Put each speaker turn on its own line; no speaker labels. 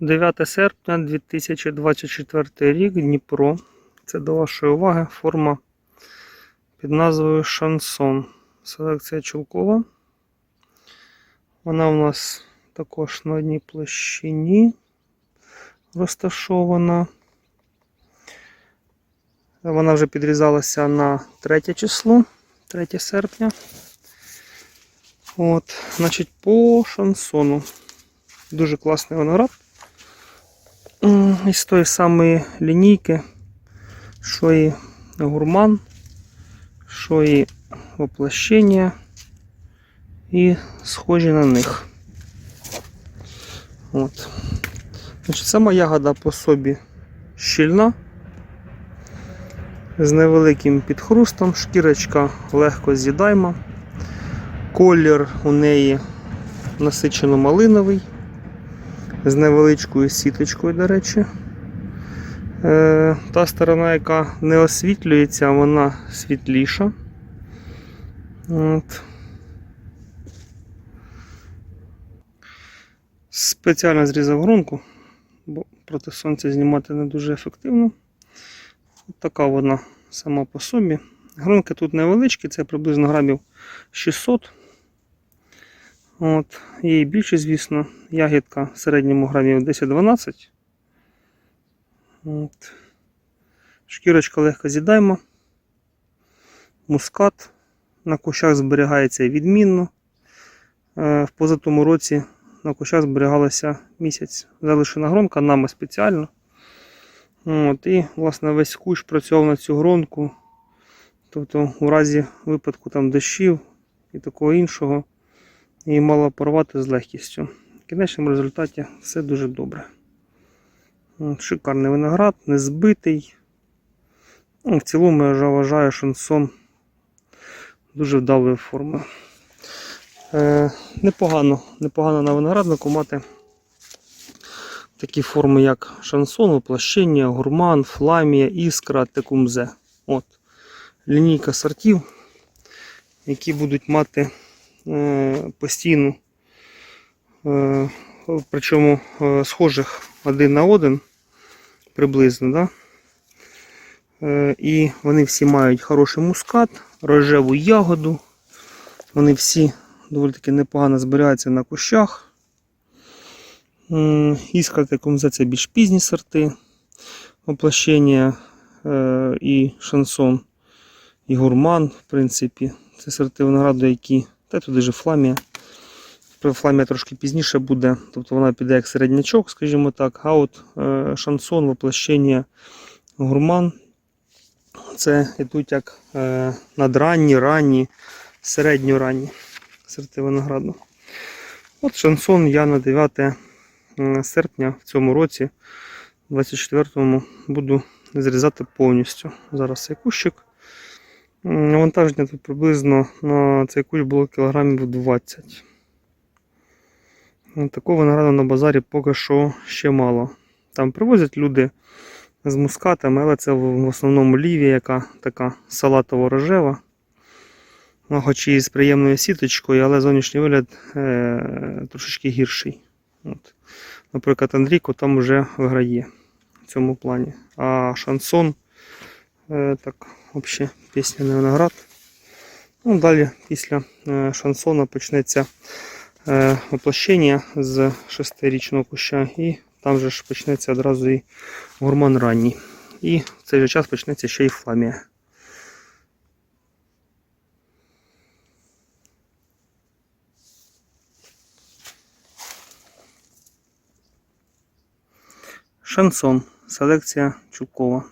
9 серпня 2024 рік, Дніпро. Це до вашої уваги форма під назвою Шансон. Селекція чулкова. Вона у нас також на одній площині розташована. Вона вже підрізалася на 3 число, 3 серпня. От, значить, по шансону. Дуже класний виноград. Із тої самої лінійки, що і гурман, що і воплощення, і схожі на них. От. Значить, сама ягода по собі щільна, з невеликим підхрустом, шкірочка легко з'їдайма. Колір у неї насичено малиновий, з невеличкою сіточкою, до речі. Е, та сторона, яка не освітлюється, вона світліша. От. Спеціально зрізав гронку, бо проти сонця знімати не дуже ефективно. От така вона сама по собі. Гронки тут невеличкі, це приблизно грамів 600. От. І більше, звісно, ягідка в середньому грамів 10-12. От. Шкірочка легко з'їдаємо. Мускат на кущах зберігається відмінно. Е, В позатому році на кущах зберігалася місяць залишена гронка нами спеціально. От, і, власне, весь кущ працював на цю гронку. Тобто, у разі випадку там дощів і такого іншого, її мало порвати з легкістю. В кінечному результаті все дуже добре. Шикарний виноград, не збитий. Ну, в цілому я вже вважаю шансон дуже вдалою формою. Е, непогано, непогано на винограднику мати такі форми, як шансон, воплощення, гурман, фламія, іскра, текумзе. От. Лінійка сортів, які будуть мати е, постійну, е, причому е, схожих один на один приблизно. Да? Е, і вони всі мають хороший мускат, рожеву ягоду. Вони всі доволі таки непогано збираються на кущах. Іскра це більш пізні сорти. Воплощення е, і шансон, і гурман, в принципі. Це сорти винограду, які. Та туди же фламія. Фламія трошки пізніше буде, тобто вона піде як середнячок, скажімо так. А от е, шансон, воплощення, гурман. Це йдуть як е, надранні, ранні, середньоранні сорти винограду. От шансон я на 9 е, серпня в цьому році, 24-му, буду зрізати повністю. Зараз цей кущик. Навантаження тут приблизно на цей кущ було кілограмів 20. От Такого винограду на базарі поки що ще мало. Там привозять люди з мускатами, але це в основному лівія, яка така салатово-рожева. Ну, хоч і з приємною сіточкою, але зовнішній вигляд е, трошечки гірший. От. Наприклад, Андрійко там вже виграє в цьому плані. А шансон е, так, взагалі пісня не виноград. Ну, далі після е, шансона почнеться воплощення з шестирічного куща, і там же ж почнеться одразу і гурман ранній. І в цей же час почнеться ще й фламія. Шансон. Селекція Чулкова.